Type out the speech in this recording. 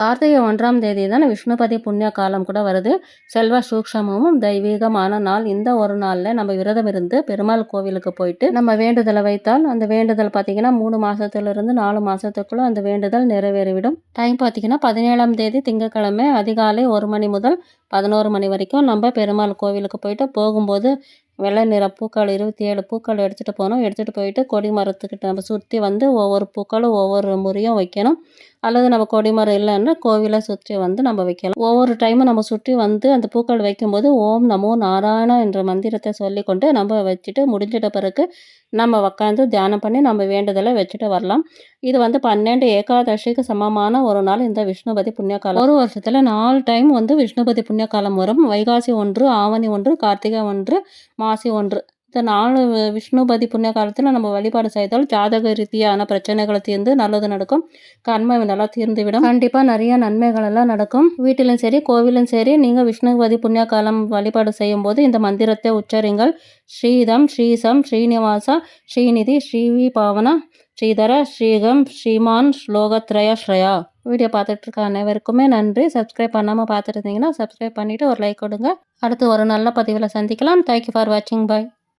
கார்த்திகை ஒன்றாம் தேதி தான் விஷ்ணுபதி புண்ணிய காலம் கூட வருது. செல்வ சூக்ஷமமும் தெய்வீகமான நாள். இந்த ஒரு நாளில் நம்ம விரதம் இருந்து பெருமாள் கோவிலுக்கு போயிட்டு நம்ம வேண்டுதலை வைத்தால் அந்த வேண்டுதல் பார்த்தீங்கன்னா மூணு மாதத்துலேருந்து நாலு மாதத்துக்குள்ள அந்த வேண்டுதல் நிறைவேறிவிடும். டைம் பார்த்தீங்கன்னா பதினேழாம் தேதி திங்கட்கிழமை அதிகாலை ஒரு மணி முதல் பதினோரு மணி வரைக்கும் நம்ம பெருமாள் கோவிலுக்கு போயிட்டு போகும்போது வெள்ளை நிற பூக்கள் இருபத்தி ஏழு பூக்கள் எடுத்துகிட்டு போகணும். எடுத்துகிட்டு போயிட்டு கொடி மரத்துக்கிட்ட நம்ம சுற்றி வந்து ஒவ்வொரு பூக்களும் ஒவ்வொரு முறையும் வைக்கணும். அல்லது நம்ம கொடிமரம் இல்லைன்னா கோவிலை சுற்றி வந்து நம்ம வைக்கலாம். ஒவ்வொரு டைமும் நம்ம சுற்றி வந்து அந்த பூக்கள் வைக்கும்போது ஓம் நமோ நாராயணா என்ற மந்திரத்தை சொல்லிக்கொண்டு நம்ம வச்சுட்டு முடிஞ்சிட்ட பிறகு நம்ம உக்காந்து தியானம் பண்ணி நம்ம வேண்டுதலை வச்சுட்டு வரலாம். இது வந்து பன்னெண்டு ஏகாதசிக்கு சமமான ஒரு நாள் இந்த விஷ்ணுபதி புண்ணியகாலம். ஒரு வருஷத்தில் நாலு டைம் வந்து விஷ்ணுபதி புண்ணியகாலம் வரும். வைகாசி ஒன்று ஆவணி ஒன்று கார்த்திகை ஒன்று மாசி ஒன்று. இந்த நாலு விஷ்ணுபதி புண்ணிய காலத்தில் நம்ம வழிபாடு செய்தால் ஜாதக ரீதியான பிரச்சனைகளை தீர்ந்து நல்லது நடக்கும். கண்மை நல்லா தீர்ந்துவிடும். கண்டிப்பாக நிறைய நன்மைகள் எல்லாம் நடக்கும். வீட்டிலும் சரி கோவிலும் சரி நீங்கள் விஷ்ணுபதி புண்ணிய காலம் வழிபாடு செய்யும் போது இந்த மந்திரத்தை உச்சரிங்கள். ஸ்ரீதம் ஸ்ரீசம் ஸ்ரீனிவாசா ஸ்ரீநிதி ஸ்ரீவி பாவனா ஸ்ரீதர ஸ்ரீகம் ஸ்ரீமான் ஸ்லோகத்ரய ஸ்ரயா. வீடியோ பார்த்துட்டு இருக்க அனைவருக்குமே நன்றி. சப்ஸ்கிரைப் பண்ணாமல் பார்த்துருந்தீங்கன்னா சப்ஸ்கிரைப் பண்ணிவிட்டு ஒரு லைக் கொடுங்க. அடுத்து ஒரு நல்ல பதிவில் சந்திக்கலாம். தேங்க்யூ ஃபார் வாட்சிங் பாய்